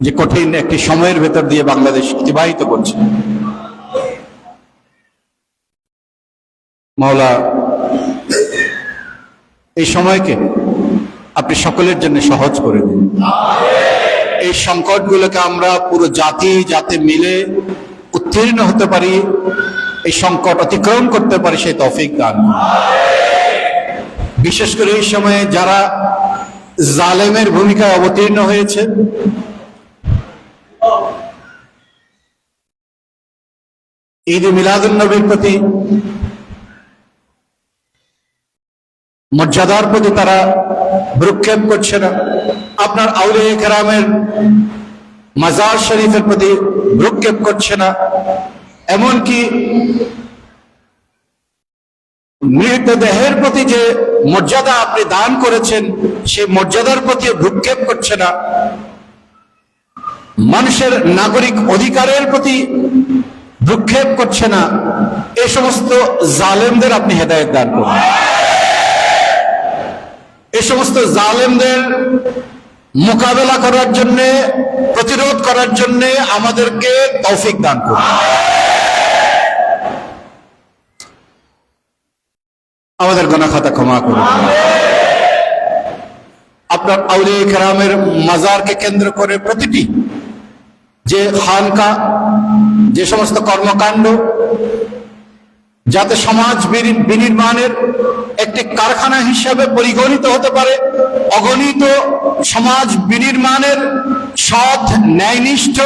যে কঠিন একটি সময়ের ভেতর দিয়ে বাংলাদেশ অতিবাহিত করছে। মাওলা, এই সময়কে আপনি সকলের জন্য সহজ করে দিন। এই সংকটগুলোকে আমরা পুরো জাতি যাতে মিলে উত্তীর্ণ হতে পারি, এই সংকট অতিক্রম করতে পারি, সেই তফিক দান বিশেষ করে এই সময়ে যারা জালেমের ভূমিকায় অবতীর্ণ হয়েছে ঈদ মিলাদুল নবীর প্রতি মর্যাদার প্রতি তারা ভ্রুক্ষেপ করছে না আপনার আউলে কেরামের মাজার শরীফের প্রতি ভ্রুক্ষেপ করছে না এমনকি মৃতদেহের প্রতি যে মর্যাদা আপনি দান করেছেন সেই মর্যাদার প্রতি ভ্রুক্ষেপ করছে না মানুষের নাগরিক অধিকারের প্রতি ভ্রুক্ষেপ করছে না, এ সমস্ত জালেমদের আপনি হেদায়ত দান করুন। এই সমস্ত জালেমদের মোকাবেলা করার জন্য, প্রতিরোধ করার জন্য আমাদেরকে তৌফিক দান করুন। আমাদের গোনা খাতা ক্ষমা করুন। আপনার আউলিয়া কেরামের মাজারকে কেন্দ্র করে প্রতিটি যে খানকা যে সমস্ত কর্মকাণ্ড, যাতে সমাজ বিনির্মাণের একটি কারখানা হিসাবে পরিগণিত হতে পারে, অগণিত সমাজ বিনির্মাণের সৎ, ন্যায়নিষ্ঠ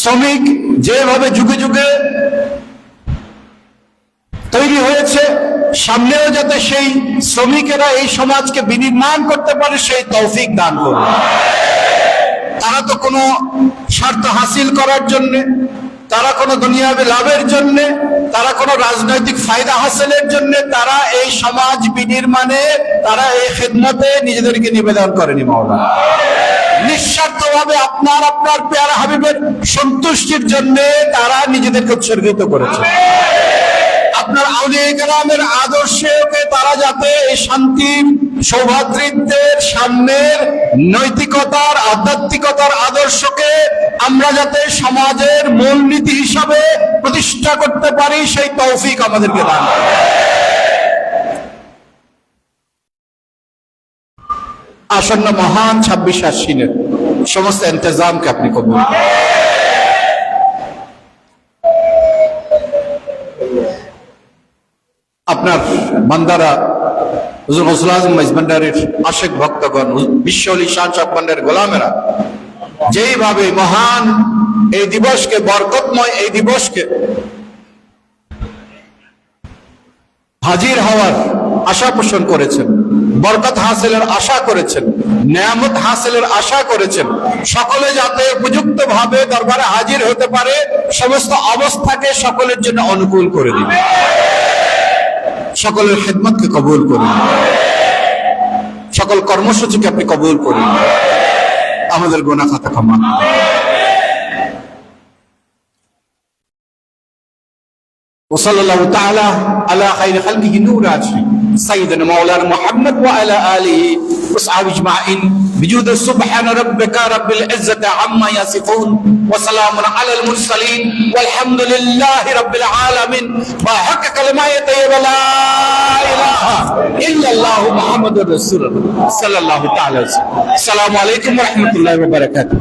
শ্রমিক যেভাবে যুগে যুগে তৈরি হয়েছে, সামনেও যাতে সেই শ্রমিকেরা এই সমাজকে বিনির্মাণ করতে পারে, সেই তৌফিক দান করবে তারা তো কোনো স্বার্থ হাসিল করার জন্য তারা কোনো দুনিয়াবি লাভের জন্য, তারা কোনো রাজনৈতিক ফায়দা হাসিলের জন্য, তারা এই সমাজ বিনির্মাণে, তারা এই খেদমতে নিজেদেরকে নিবেদন করেনি মাওলা নিঃস্বার্থভাবে আপনার আপনার পেয়ারা হাবিবের সন্তুষ্টির জন্য তারা নিজেদেরকে উৎসর্গিত করেছে। আপনার আউলিয়া কালামের আদর্শকে তারা যাতে এই শান্তির সৌভাতৃত্বের সামনের নৈতিকতার, আধ্যাত্মিকতার আদর্শকে আমরা যাতে সমাজের মূলনীতি হিসাবে প্রতিষ্ঠা করতে পারি, সেই তৌফিক আমাদেরকে দান। আসন্ন মহান ছাব্বিশ আশ্বিনের সমস্ত ইন্তজামকে আপনি করুন। আপনার বান্দারা হুজুর গৌসুল আজম মাইজবান্ডারের আশেক ভক্তগণ বিশ্ব অলি শান শাহ পান্ডার গোলামেরা যেইভাবে মহান এই দিবসকে, বরকতময় এই দিবসকে হাজির হওয়ার আশা পোষণ করেছেন, বরকত হাসিলের আশা করেছেন, নিয়ামত হাসিলের আশা করেছেন, সকলে যাতে উপযুক্ত ভাবে দরবারে হাজির হতে পারে, সমস্ত অবস্থাকে সকলের জন্য অনুকূল করে দিবে। সকলের খেদমতকে কবুল করুন। সকল কর্মসূচিকে আপনি কবুল করুন। আমাদের গোনা খাতা ক্ষমা করুন। وصلى الله تعالى على خير خلقه نور عرشه سيدنا مولانا محمد وعلى اله وصحبه اجمعين بجود سبحان ربك رب العزه عما يصفون وسلام على المرسلين والحمد لله رب العالمين وحق كلمه طيبه لا اله الا الله محمد رسول الله صلى الله تعالى وسلم السلام عليكم ورحمه الله وبركاته